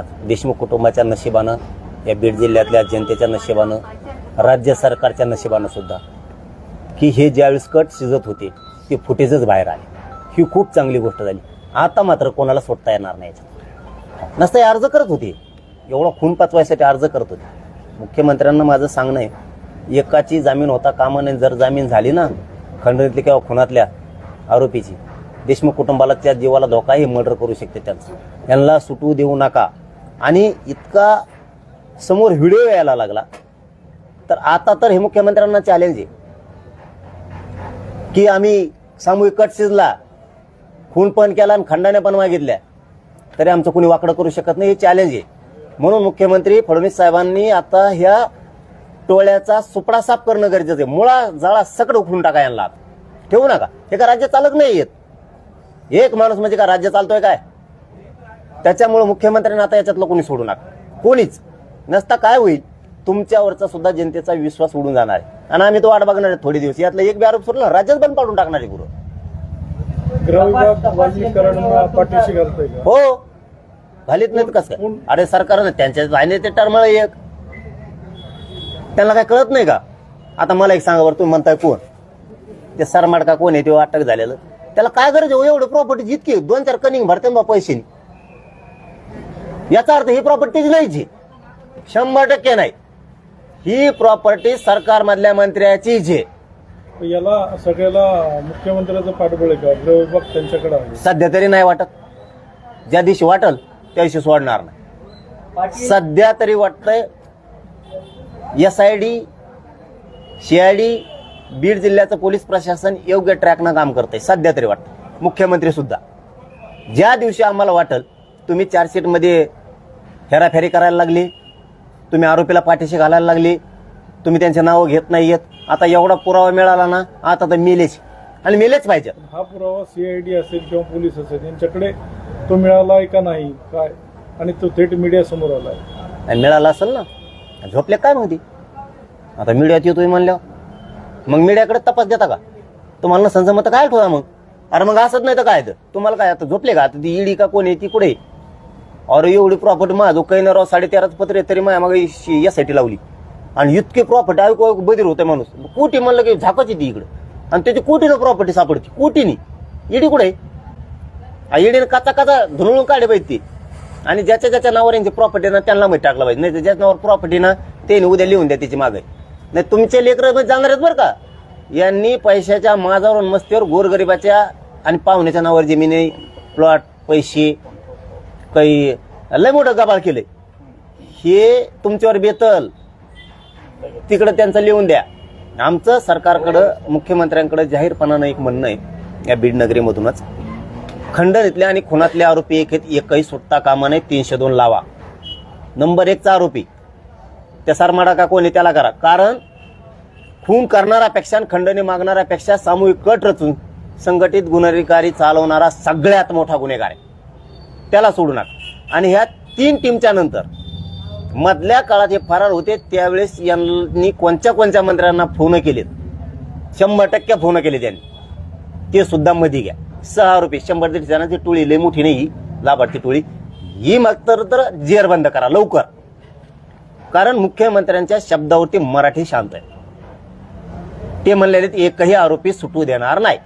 देशमुख कुटुंबाच्या नशिबानं या बीड जिल्ह्यातल्या जनतेच्या नशिबानं राज्य सरकारच्या नशिबानं सुद्धा. की हे ज्यावेळेस कट शिजत होते ते फुटेजच बाहेर आले. ही खूप चांगली गोष्ट झाली. आता मात्र कोणाला सोडता येणार नाही याच्यात. नसतं हे अर्ज करत होते. एवढा खून पाचवायसाठी अर्ज करत होते. मुख्यमंत्र्यांना माझं सांगणं आहे एकाची जामीन होता कामा नाही जर जामीन झाली ना खंडणीतली किंवा खुनातल्या आरोपीची देशमुख कुटुंबाला त्या जीवाला धोकाही मर्डर करू शकते त्यांचं. यांना सुटू देऊ नका. आणि इतका समोर व्हिडिओ यायला लागला. तर आता तर हे मुख्यमंत्र्यांना चॅलेंज आहे. की आम्ही सामूहिक कट शिजला खून पण केला आणि खंडाने पण मागितल्या. तरी आमचं कोणी वाकडं करू शकत नाही हे चॅलेंज आहे. म्हणून मुख्यमंत्री फडणवीस साहेबांनी आता ह्या टोळ्याचा सुपडा साफ करणं गरजेचं आहे. मुळा जाळा सकड उखडून टाका यांना. ठेवू नका. हे का राज्य चालत नाही येत एक माणूस म्हणजे का राज्य चालतोय काय? त्याच्यामुळे मुख्यमंत्र्यांना आता याच्यातलं कोणी सोडू नका. कोणीच. नसता काय होईल? तुमच्यावरचा सुद्धा जनतेचा विश्वास उडून जाणार आहे. आणि आम्ही तो वाट बघणार आहे थोडे दिवस. यातला एक बी आरोप सोडला राज्यात बंद पाडून टाकणार आहे गुरु. हो. घालीत नाहीत कसं काय? अरे सरकारनं त्यांच्या राहिले ते टर्मळ एक. त्यांना काय कळत नाही का? आता मला एक सांगा बरं तुम्ही म्हणताय कोण? ते सरमाडका कोण आहे? ते अटक झालेलं. त्याला काय गरज हो? एवढं प्रॉपर्टी जितकी दोन चार कनिंग भरते बा पैसे. याचा अर्थ ही प्रॉपर्टीच नाहीच शंभर टक्के नाही. ही प्रॉपर्टी सरकारमधल्या मंत्र्याचीच आहे तर याला सगळ्याला मुख्यमंत्र्याचं पाठबळ आहे का? गृहविभाग त्यांच्याकडे आहे. सध्या तरी नाही वाटत. ज्या दिवशी वाटल त्या दिवशी सोडणार नाही. सध्या तरी वाटतंय S I D C I D Beed जिल्ह्याचं पोलीस प्रशासन योग्य ट्रॅकनं काम करतंय. सध्या तरी वाटतं मुख्यमंत्री सुद्धा. ज्या दिवशी आम्हाला वाटल तुम्ही चार्जशीटमध्ये हेराफेरी करायला लागली. तुम्ही आरोपीला पाठीशी घालायला लागली. तुम्ही त्यांचे नावं घेत नाही येत आता एवढा पुरावा मिळाला ना आता तर मेलेच. आणि मेलेच पाहिजे. हा पुरावा सीआयडी असेल किंवा पोलीस असेल यांच्याकडे तो मिळालाय का नाही काय? आणि तो थेट मीडिया समोर आलाय. आणि मिळाला असेल ना झोपले काय मग ती? आता मीडियात येतोय म्हणल्यावर. मग मीडियाकडे तपास देता का? तुम्हाला जमत तर काय ठेवा मग? अरे मग असंच नाही तर काय तर? तुम्हाला काय आता झोपले का? आता ती ईडी का कोण आहे? ती कुठे आहे? अरे एवढी प्रॉपर्टी माझं काही ना राव साडे तेराच पत्र आहे तरी माझ्या मग यासाठी लावली. आणि इतकी प्रॉपर्टी ऐकू बदिर होते माणूस. कोटी म्हणलं की झाकच येते इकडे. आणि त्याची कोटीनं प्रॉपर्टी सापडते. कोटीनी. ईडी कुठे आहे? ईडीनं काचा काचा धुळून काढे पाहिजे ती. आणि ज्याच्या ज्याच्या नावावर यांची प्रॉपर्टी ना त्यांना माहिती टाकलं पाहिजे. नाही तर ज्याच्या नावावर प्रॉपर्टी ना ते उद्या लिहून द्या त्याची मागे. नाही तुमचे लेकर जाणार आहेत बरं का? यांनी पैशाच्या माझावर मस्तीवर गोरगरिबाच्या आणि पाहुण्याच्या नावावर जमिनी प्लॉट पैसे काही लय मोठं गबाळ केलंय. हे तुमच्यावर बेतल. तिकडं त्यांचं लिहून द्या. आमचं सरकारकडं मुख्यमंत्र्यांकडे जाहीरपणानं एक म्हणणं आहे या बीड नगरीमधूनच. खंडणीतल्या आणि खुनातले आरोपी एक आहेत एकही सुटता कामा नाही तीनशे दोन लावा. नंबर एकचा आरोपी. त्या सरमाडा का कोणी त्याला करा? कारण खून करणाऱ्यापेक्षा आणि खंडणी मागणाऱ्यापेक्षा सामूहिक कट रचून संघटित गुन्हेगारी चालवणारा सगळ्यात मोठा गुन्हेगार आहे. त्याला सोडू नका. आणि ह्या तीन टीमच्या नंतर मधल्या काळात हे फरार होते त्यावेळेस यांनी कोणत्या कोणत्या मंत्र्यांना फोन केलेत? शंभर टक्के फोन केले त्यांनी ते सुद्धा मध्ये घ्या. सहा रुपये शंभर दीड जणांची टोळी लय मोठी नाही ही लाभार्थी टोळी. ही मग तर तर जेर बंद करा लवकर. कारण मुख्यमंत्र्यांच्या शब्दावरती मराठी शांत आहे. ते म्हणलेले एकही आरोपी सुटू देणार नाही.